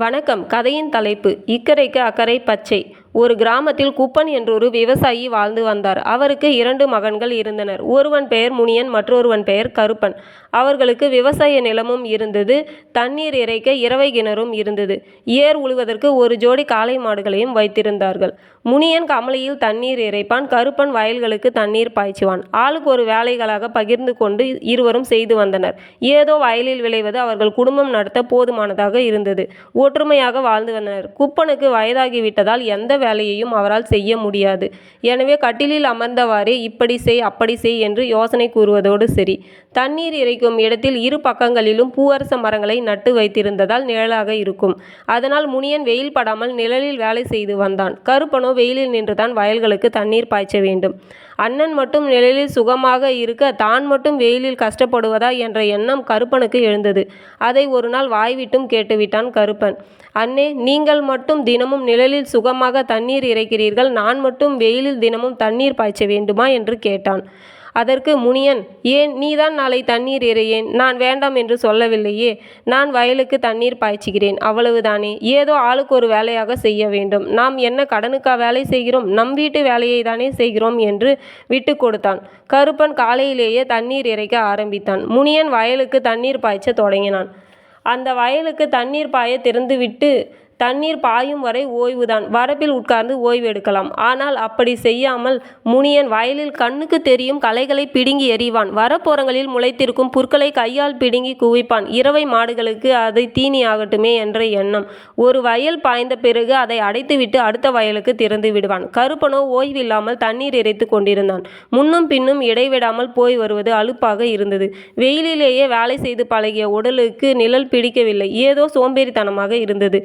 வணக்கம். கதையின் தலைப்பு இக்கரைக்கு அக்கறை பச்சை. ஒரு கிராமத்தில் குப்பன் என்றொரு விவசாயி வாழ்ந்து வந்தார். அவருக்கு இரண்டு மகன்கள் இருந்தனர். ஒருவன் பெயர் முனியன் மற்றொருவன் பெயர் கருப்பன். அவர்களுக்கு விவசாய நிலமும் இருந்தது. தண்ணீர் இறைக்க இரவை கிணறும் இருந்தது. ஏர் உழுவதற்கு ஒரு ஜோடி காளை மாடுகளையும் வைத்திருந்தார்கள். முனியன் கமலையில் தண்ணீர் இறைப்பான். கருப்பன் வயல்களுக்கு தண்ணீர் பாய்ச்சுவான். ஆளுக்கு ஒரு வேலைகளாக பகிர்ந்து கொண்டு இருவரும் செய்து வந்தனர். ஏதோ வயலில் விளைவது அவர்கள் குடும்பம் நடத்த போதுமானதாக இருந்தது. ஒற்றுமையாக வாழ்ந்து வந்தனர். குப்பனுக்கு வயதாகிவிட்டதால் எந்த வேலையையும் அவரால் செய்ய முடியாது. எனவே கட்டிலில் அமர்ந்தவாறே இப்படி செய் அப்படி செய் என்று யோசனை கூறுவதோடு சரி. தண்ணீர் இறைக்கும் இடத்தில் இரு பக்கங்களிலும் பூவரச மரங்களை நட்டு வைத்திருந்ததால் நிழலாக இருக்கும். அதனால் முனியன் வெயில் படாமல் நிழலில் வேலை செய்து வந்தான். கருப்பனோ வெயிலில் நின்றுதான் வயல்களுக்கு தண்ணீர் பாய்ச்ச வேண்டும். அண்ணன் மட்டும் நிழலில் சுகமாக இருக்க தான் மட்டும் வெயிலில் கஷ்டப்படுவதா என்ற எண்ணம் கருப்பனுக்கு எழுந்தது. அதை ஒரு நாள் வாய்விட்டும் கேட்டுவிட்டான் கருப்பன். அண்ணே நீங்கள் மட்டும் தினமும் நிழலில் சுகமாக தண்ணீர் இறைக்கிறீர்கள். நான் மட்டும் வெயிலில் தினமும் தண்ணீர் பாய்ச்ச வேண்டுமா? என்று கேட்டான். அதற்கு முனியன் ஏன் நீதான் நாளை தண்ணீர் இறையேன் நான் வேண்டாம் என்று சொல்லவில்லையே. நான் வயலுக்கு தண்ணீர் பாய்ச்சுகிறேன். அவ்வளவுதானே. ஏதோ ஆளுக்கு ஒரு வேலையாக செய்ய வேண்டும். நாம் என்ன கடனுக்கா வேலை செய்கிறோம்? நம் வீட்டு வேலையை தானே செய்கிறோம்? என்று விட்டு கொடுத்தான். கருப்பன் காலையிலேயே தண்ணீர் இறைக்க ஆரம்பித்தான். முனியன் வயலுக்கு தண்ணீர் பாய்ச்ச தொடங்கினான். அந்த வயலுக்கு தண்ணீர் பாய திறந்துவிட்டு தண்ணீர் பாயும் வரை ஓய்வுதான். வரப்பில் உட்கார்ந்து ஓய்வு எடுக்கலாம். ஆனால் அப்படி செய்யாமல் முனியன் வயலில் கண்ணுக்கு தெரியும் களைகளை பிடுங்கி எறிவான். வரப்போரங்களில் முளைத்திருக்கும் புற்களை கையால் பிடுங்கி குவிப்பான். இரவை மாடுகளுக்கு அதை தீனி ஆகட்டுமே என்ற எண்ணம். ஒரு வயல் பாய்ந்த பிறகு அதை அடைத்துவிட்டு அடுத்த வயலுக்கு திறந்து விடுவான். கருப்பனோ ஓய்வில்லாமல் தண்ணீர் இறைத்து கொண்டிருந்தான். முன்னும் பின்னும் இடைவிடாமல் போய் வருவது அலுப்பாக இருந்தது. வெயிலிலேயே வேலை செய்து பழகிய உடலுக்கு நிழல் பிடிக்கவில்லை. ஏதோ சோம்பேறித்தனமாக இருந்தது.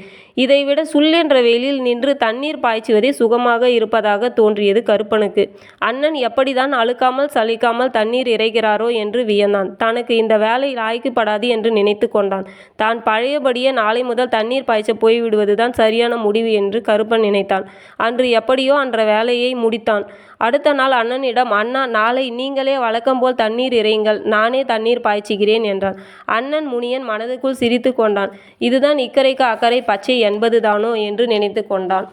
இதைவிட சுல்லென்ற வெயிலில் நின்று தண்ணீர் பாய்ச்சுவதே சுகமாக இருப்பதாக தோன்றியது கருப்பனுக்கு. அண்ணன் எப்படிதான் அழுக்காமல் சலிக்காமல் தண்ணீர் இறைகிறாரோ என்று வியந்தான். தனக்கு இந்த வேலை லாய்க்குப்படாது என்று நினைத்து கொண்டான். தான் பழையபடியே நாளை முதல் தண்ணீர் பாய்ச்ச போய்விடுவதுதான் சரியான முடிவு என்று கருப்பன் நினைத்தான். அன்று எப்படியோ அன்ற வேலையை முடித்தான். அடுத்த நாள் அண்ணனிடம் அண்ணா நாளை நீங்களே வழக்கம்போல் தண்ணீர் இறையுங்கள். நானே தண்ணீர் பாய்ச்சுகிறேன் என்றான். அண்ணன் முனியன் மனதுக்குள் சிரித்து கொண்டான். இதுதான் இக்கரைக்கு அக்கறை பச்சை என்பதுதானோ? என்று நினைத்து கொண்டான்.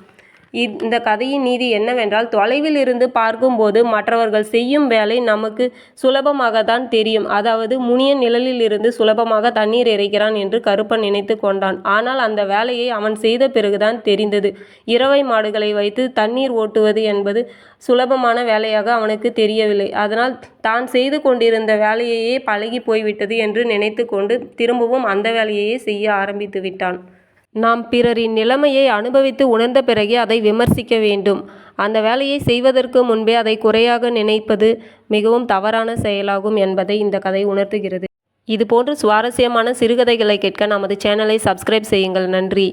இந்த கதையின் நீதி என்னவென்றால் தொலைவில் இருந்து பார்க்கும்போது மற்றவர்கள் செய்யும் வேலை நமக்கு சுலபமாகத்தான் தெரியும். அதாவது முனியன் நிழலில் இருந்து சுலபமாக தண்ணீர் இறைக்கிறான் என்று கருப்பன் நினைத்து கொண்டான். ஆனால் அந்த வேலையை அவன் செய்த பிறகுதான் தெரிந்தது. இரவை மாடுகளை வைத்து தண்ணீர் ஓட்டுவது என்பது சுலபமான வேலையாக அவனுக்கு தெரியவில்லை. அதனால் தான் செய்து கொண்டிருந்த வேலையையே பழகி போய்விட்டது என்று நினைத்து கொண்டு திரும்பவும் அந்த வேலையையே செய்ய ஆரம்பித்து விட்டான். நாம் பிறரின் நிலைமையை அனுபவித்து உணர்ந்த பிறகே அதை விமர்சிக்க வேண்டும். அந்த வேலையை செய்வதற்கு முன்பே அதை குறையாக நினைப்பது மிகவும் தவறான செயலாகும் என்பதை இந்த கதை உணர்த்துகிறது. இதுபோன்று சுவாரஸ்யமான சிறுகதைகளை கேட்க நமது சேனலை சப்ஸ்கிரைப் செய்யுங்கள். நன்றி.